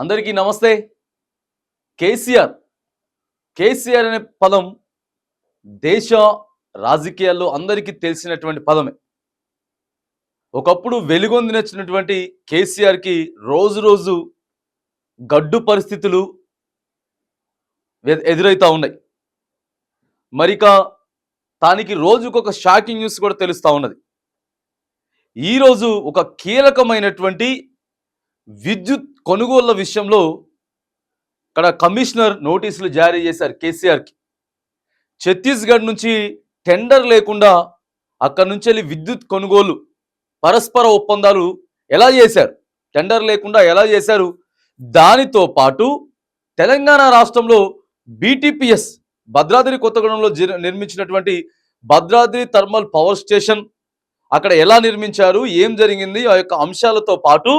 అందరికీ నమస్తే. కేసీఆర్. కేసీఆర్ అనే పదం దేశ రాజకీయాల్లో అందరికీ తెలిసినటువంటి పదమే. ఒకప్పుడు వెలుగొందినచ్చినటువంటి కేసీఆర్కి రోజు రోజు గడ్డు పరిస్థితులు ఎదురవుతూ ఉన్నాయి. మరిక తానికి రోజుకొక షాకింగ్ న్యూస్ కూడా తెలుస్తూ ఉన్నది. ఈరోజు ఒక కీలకమైనటువంటి విద్యుత్ కొనుగోళ్ళ విషయంలో ఇక్కడ కమిషనర్ నోటీసులు జారీ చేశారు కేసీఆర్కి. ఛత్తీస్గఢ్ నుంచి టెండర్ లేకుండా అక్కడి నుంచి వెళ్ళి విద్యుత్ కొనుగోలు పరస్పర ఒప్పందాలు ఎలా చేశారు? టెండర్ లేకుండా ఎలా చేశారు? దానితో పాటు తెలంగాణ రాష్ట్రంలో బీటీపీఎస్ భద్రాద్రి కొత్తగూడెంలో నిర్మించినటువంటి భద్రాద్రి థర్మల్ పవర్ స్టేషన్ అక్కడ ఎలా నిర్మించారు? ఏం జరిగింది? ఆ యొక్క అంశాలతో పాటు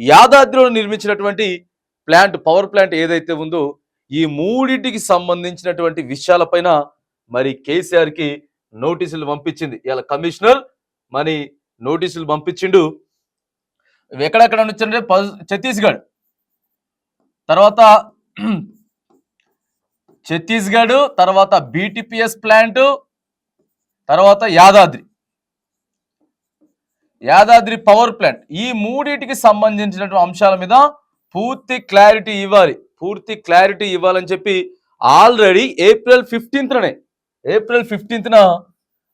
యాదాద్రిలో నిర్మించినటువంటి ప్లాంట్ పవర్ ప్లాంట్ ఏదైతే ఉందో ఈ మూడింటికి సంబంధించినటువంటి విషయాలపైన మరి కేసీఆర్కి నోటీసులు పంపించింది. ఇలా కమిషనర్ మరి నోటీసులు పంపించిండు. ఎక్కడెక్కడ నుంచి అంటే ప- ఛత్తీస్గఢ్. తర్వాత ఛత్తీస్గఢ్ తర్వాత బీటీపీఎస్ ప్లాంట్ తర్వాత యాదాద్రి. యాదాద్రి పవర్ ప్లాంట్ ఈ మూడింటికి సంబంధించినటువంటి అంశాల మీద పూర్తి క్లారిటీ ఇవ్వాలి. పూర్తి క్లారిటీ ఇవ్వాలని చెప్పి ఆల్రెడీ ఏప్రిల్ ఫిఫ్టీన్త్నే ఏప్రిల్ ఫిఫ్టీన్త్న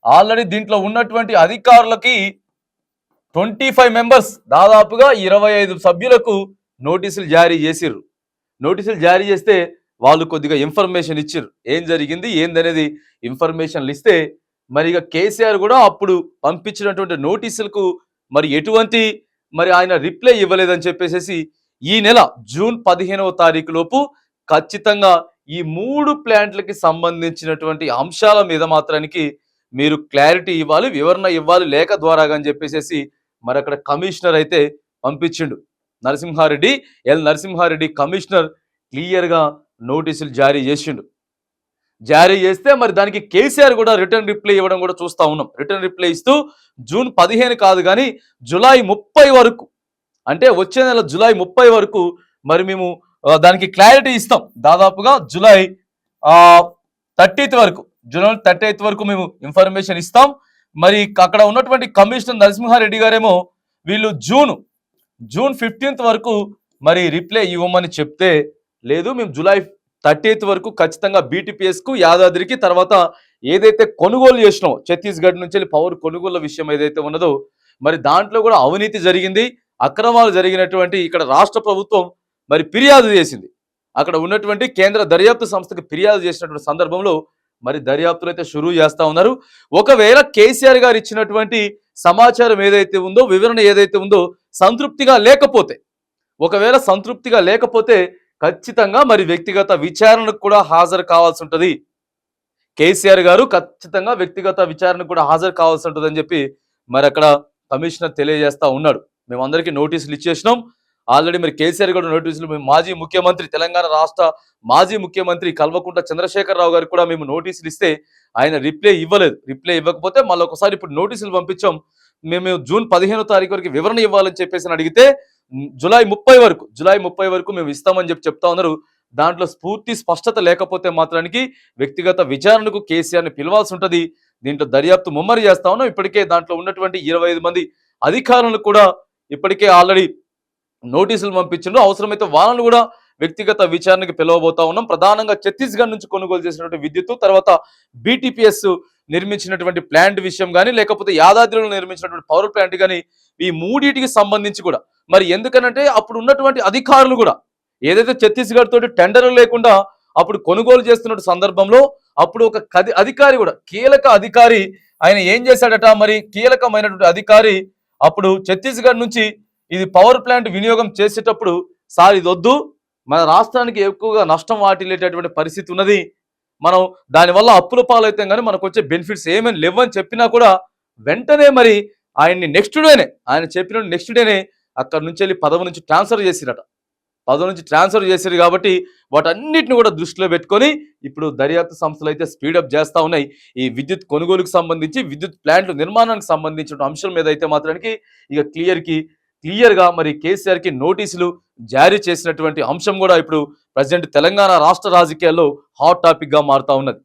ఆల్రెడీ దీంట్లో ఉన్నటువంటి అధికారులకి ట్వంటీ ఫైవ్ మెంబర్స్ దాదాపుగా ఇరవై ఐదు సభ్యులకు నోటీసులు జారీ చేసిర్రు. నోటీసులు జారీ చేస్తే వాళ్ళు కొద్దిగా ఇన్ఫర్మేషన్ ఇచ్చిర్రు. ఏం జరిగింది? ఏందనేది ఇన్ఫర్మేషన్లు ఇస్తే మరి ఇక కేసీఆర్ కూడా అప్పుడు పంపించినటువంటి నోటీసులకు మరి ఎటువంటి మరి ఆయన రిప్లై ఇవ్వలేదని చెప్పేసి ఈ నెల జూన్ పదిహేనవ తారీఖు లోపు ఖచ్చితంగా ఈ మూడు ప్లాంట్లకి సంబంధించినటువంటి అంశాల మీద మాత్రానికి మీరు క్లారిటీ ఇవ్వాలి వివరణ ఇవ్వాలి లేఖ ద్వారా అని చెప్పేసి మరి అక్కడ కమిషనర్ అయితే పంపించిండు. నరసింహారెడ్డి ఎల్ నరసింహారెడ్డి కమిషనర్ క్లియర్గా నోటీసులు జారీ చేసిండు. జారీ చేస్తే మరి దానికి కేసీఆర్ కూడా రిటర్న్ రిప్లై ఇవ్వడం కూడా చూస్తా ఉన్నాం. రిటర్న్ రిప్లై ఇస్తూ జూన్ పదిహేను కాదు కానీ జూలై ముప్పై వరకు అంటే వచ్చే నెల జూలై ముప్పై వరకు మరి మేము దానికి క్లారిటీ ఇస్తాం. దాదాపుగా జూలై థర్టీత్ వరకు జూలై థర్టీ వరకు మేము ఇన్ఫర్మేషన్ ఇస్తాం. మరి అక్కడ ఉన్నటువంటి కమిషనర్ నరసింహారెడ్డి గారేమో వీళ్ళు జూన్ జూన్ ఫిఫ్టీన్త్ వరకు మరి రిప్లై ఇవ్వమని చెప్తే లేదు మేము జూలై థర్టీత్ వరకు ఖచ్చితంగా బీటీపీఎస్కు కు యాదాద్రికి తర్వాత ఏదైతే కొనుగోలు చేసినో ఛత్తీస్గఢ్ నుంచి పవర్ కొనుగోలు విషయం ఏదైతే ఉన్నదో మరి దాంట్లో కూడా అవినీతి జరిగింది. అక్రమాలు జరిగినటువంటి ఇక్కడ రాష్ట్ర ప్రభుత్వం మరి ఫిర్యాదు చేసింది. అక్కడ ఉన్నటువంటి కేంద్ర దర్యాప్తు సంస్థకి ఫిర్యాదు చేసినటువంటి సందర్భంలో మరి దర్యాప్తులు అయితే షురూ చేస్తా ఉన్నారు. ఒకవేళ కేసీఆర్ గారు ఇచ్చినటువంటి సమాచారం ఏదైతే ఉందో వివరణ ఏదైతే ఉందో సంతృప్తిగా లేకపోతే ఒకవేళ సంతృప్తిగా లేకపోతే ఖచ్చితంగా మరి వ్యక్తిగత విచారణకు కూడా హాజరు కావాల్సి ఉంటుంది. కేసీఆర్ గారు ఖచ్చితంగా వ్యక్తిగత విచారణకు కూడా హాజరు కావాల్సి ఉంటుంది అని చెప్పి మరి అక్కడ కమిషనర్ తెలియజేస్తా ఉన్నాడు. మేమందరికీ నోటీసులు ఇచ్చేసినాం. ఆల్రెడీ మరి కేసీఆర్ కూడా నోటీసులు మేము మాజీ ముఖ్యమంత్రి తెలంగాణ రాష్ట్ర మాజీ ముఖ్యమంత్రి కల్వకుంట్ల చంద్రశేఖరరావు గారికి కూడా మేము నోటీసులు ఇస్తే ఆయన రిప్లై ఇవ్వలేదు. రిప్లై ఇవ్వకపోతే మళ్ళీ ఒకసారి ఇప్పుడు నోటీసులు పంపించాం. మేము జూన్ పదిహేనో తారీఖు వరకు వివరణ ఇవ్వాలని చెప్పేసి అని అడిగితే జూలై ముప్పై వరకు జులై ముప్పై వరకు మేము ఇస్తామని చెప్పి చెప్తా ఉన్నారు. దాంట్లో స్ఫూర్తి స్పష్టత లేకపోతే మాత్రానికి వ్యక్తిగత విచారణకు కేసీఆర్ని పిలవాల్సి ఉంటుంది. దీంట్లో దర్యాప్తు ముమ్మరి చేస్తా ఉన్నాం. ఇప్పటికే దాంట్లో ఉన్నటువంటి ఇరవై ఐదు మంది అధికారులను కూడా ఇప్పటికే ఆల్రెడీ నోటీసులు పంపించిండ్రు. అవసరమైతే వాళ్ళను కూడా వ్యక్తిగత విచారణకి పిలవబోతా ఉన్నాం. ప్రధానంగా ఛత్తీస్గఢ్ నుంచి కొనుగోలు చేసినటువంటి విద్యుత్ తర్వాత బీటీపీఎస్ నిర్మించినటువంటి ప్లాంట్ విషయం కానీ లేకపోతే యాదాద్రిలో నిర్మించినటువంటి పవర్ ప్లాంట్ కానీ ఈ మూడింటికి సంబంధించి కూడా మరి ఎందుకనంటే అప్పుడు ఉన్నటువంటి అధికారులు కూడా ఏదైతే ఛత్తీస్గఢ్ తోటి టెండర్లు లేకుండా అప్పుడు కొనుగోలు చేస్తున్న సందర్భంలో అప్పుడు ఒక కది అధికారి కూడా కీలక అధికారి ఆయన ఏం చేశాడట మరి? కీలకమైనటువంటి అధికారి అప్పుడు ఛత్తీస్గఢ్ నుంచి ఇది పవర్ ప్లాంట్ వినియోగం చేసేటప్పుడు సార్ ఇది వద్దు మన రాష్ట్రానికి ఎక్కువగా నష్టం వాటిల్లేటటువంటి పరిస్థితి ఉన్నది మనం దానివల్ల అప్పుల పాలవుతాం కానీ మనకు వచ్చే బెనిఫిట్స్ ఏమేమి లేవని చెప్పినా కూడా వెంటనే మరి ఆయన్ని నెక్స్ట్ డేనే ఆయన చెప్పిన నెక్స్ట్ డేనే అక్కడ నుంచి వెళ్ళి పదవి నుంచి ట్రాన్స్ఫర్ చేసిరట. పదవి నుంచి ట్రాన్స్ఫర్ చేశారు కాబట్టి వాటన్నిటిని కూడా దృష్టిలో పెట్టుకొని ఇప్పుడు దర్యాప్తు సంస్థలు అయితే స్పీడప్ చేస్తూ ఉన్నాయి. ఈ విద్యుత్ కొనుగోలుకు సంబంధించి విద్యుత్ ప్లాంట్ల నిర్మాణానికి సంబంధించిన అంశం మీద అయితే మాత్రానికి ఇక క్లియర్కి క్లియర్గా మరి కేసీఆర్కి నోటీసులు జారీ చేసినటువంటి అంశం కూడా ఇప్పుడు ప్రజెంట్ తెలంగాణ రాష్ట్ర రాజకీయాల్లో హాట్ టాపిక్గా మారుతూ ఉన్నది.